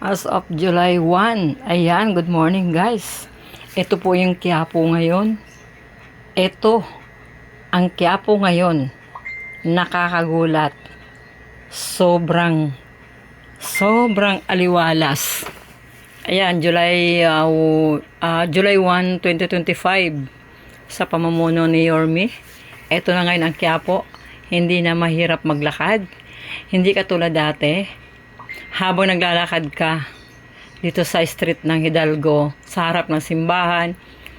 As of July 1. Ayan, good morning guys. Ito po yung Quiapo ngayon. Ito, ang Quiapo ngayon. Nakakagulat. Sobrang, sobrang aliwalas. Ayan, July, uh, uh, July 1, 2025. Sa pamumuno ni Yormi. Ito na ngayon ang Quiapo. Hindi na mahirap maglakad. Hindi katulad dati habang naglalakad ka dito sa street ng Hidalgo, sa harap ng simbahan.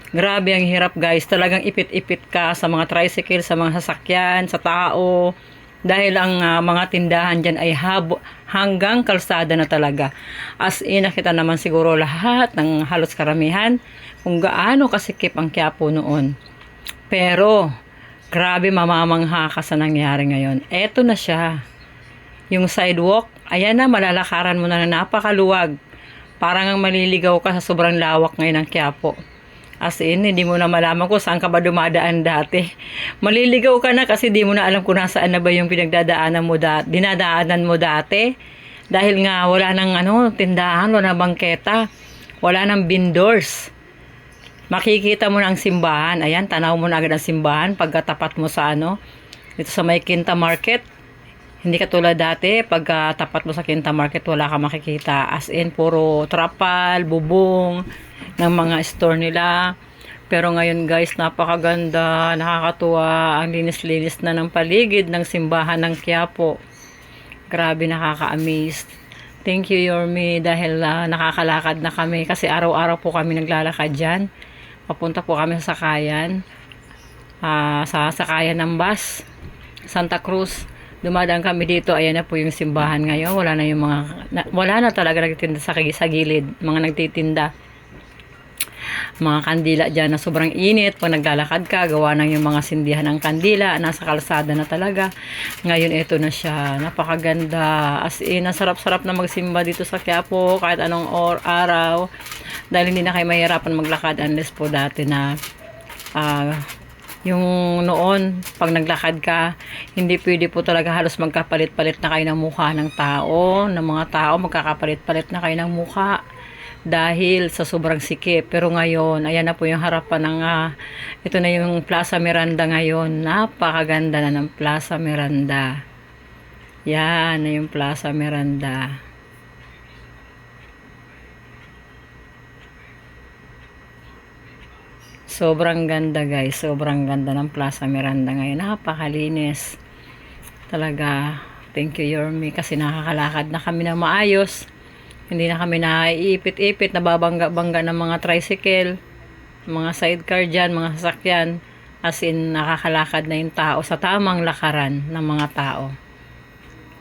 Grabe ang hirap guys. Talagang ipit-ipit ka sa mga tricycle, sa mga sasakyan, sa tao. Dahil ang ah, mga tindahan dyan ay habo, hanggang kalsada na talaga. As in, nakita naman siguro lahat ng halos karamihan kung gaano kasikip ang Quiapo noon. Pero, grabe mamamangha ka sa nangyari ngayon. Eto na siya yung sidewalk, ayan na, malalakaran mo na na napakaluwag. Parang ang maliligaw ka sa sobrang lawak ngayon ng Quiapo. As in, hindi mo na malaman kung saan ka ba dumadaan dati. Maliligaw ka na kasi di mo na alam kung nasaan na ba yung pinagdadaanan mo dati, dinadaanan mo dati. Dahil nga wala nang ano, tindahan, wala nang bangketa, wala nang vendors. Makikita mo na ang simbahan. Ayan, tanaw mo na agad ang simbahan pagkatapat mo sa ano, dito sa may Quinta Market. Hindi katulad dati, pagka tapat mo sa Quinta Market, wala ka makikita. As in, puro trapal, bubong, ng mga store nila. Pero ngayon guys, napakaganda, nakakatuwa, ang linis-linis na ng paligid ng simbahan ng Quiapo. Grabe, nakaka-amaze. Thank you, Yormi, dahil ah, nakakalakad na kami. Kasi araw-araw po kami naglalakad dyan. Papunta po kami sa sakayan. ah, sa sakayan ng bus. Santa Cruz dumadaan kami dito, ayan na po yung simbahan ngayon. Wala na yung mga, na, wala na talaga nagtitinda sa, sa gilid, mga nagtitinda. Mga kandila dyan na sobrang init. Pag naglalakad ka, gawa ng yung mga sindihan ng kandila. Nasa kalsada na talaga. Ngayon, ito na siya. Napakaganda. As in, nasarap-sarap na magsimba dito sa Quiapo kahit anong or araw. Dahil hindi na kayo mahirapan maglakad unless po dati na ah yung noon, pag naglakad ka, hindi pwede po talaga halos magkapalit-palit na kayo ng mukha ng tao, ng mga tao, magkakapalit-palit na kayo ng mukha dahil sa sobrang sikip. Pero ngayon, ayan na po yung harapan ng, uh, ito na yung Plaza Miranda ngayon. Napakaganda na ng Plaza Miranda. Yan na yung Plaza Miranda. Sobrang ganda guys. Sobrang ganda ng Plaza Miranda ngayon. Napakalinis. Talaga. Thank you Yormi kasi nakakalakad na kami na maayos. Hindi na kami naiipit-ipit, nababangga-bangga ng mga tricycle, mga sidecar dyan, mga sasakyan. As in, nakakalakad na yung tao sa tamang lakaran ng mga tao.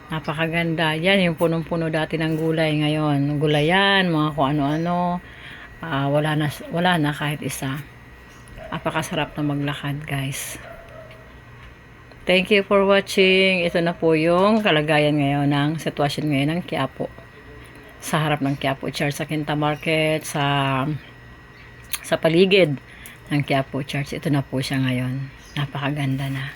Napakaganda. Yan yung punong-puno dati ng gulay ngayon. Gulayan, mga kung ano-ano. Ah, wala na wala na kahit isa. Napakasarap na maglakad, guys. Thank you for watching. Ito na po yung kalagayan ngayon ng sitwasyon ngayon ng Quiapo. Sa harap ng Quiapo Church sa Quinta Market, sa sa paligid ng Quiapo Church. Ito na po siya ngayon. Napakaganda na.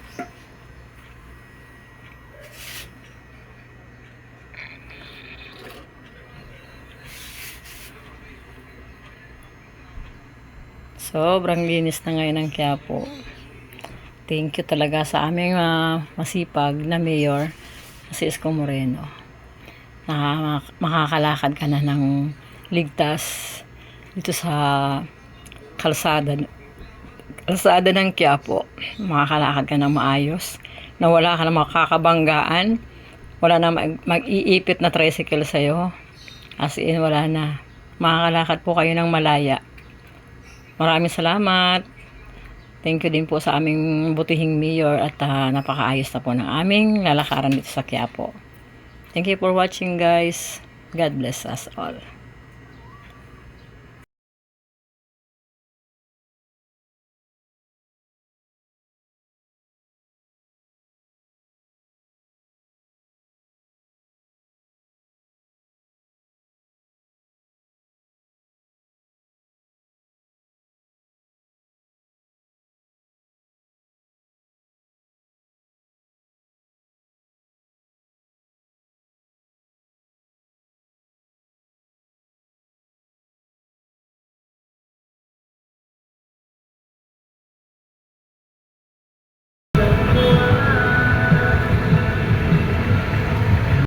Sobrang linis na ngayon ng Quiapo. Thank you talaga sa aming uh, masipag na mayor, si Isko Moreno. Na makakalakad ka na ng ligtas dito sa kalsada kalsada ng Quiapo. Makakalakad ka ng maayos na wala ka na makakabanggaan. Wala na mag- mag-iipit na tricycle sa'yo. As in, wala na. Makakalakad po kayo ng malaya. Maraming salamat. Thank you din po sa aming butihing mayor at uh, napakaayos na po ng aming lalakaran dito sa Quiapo. Thank you for watching guys. God bless us all.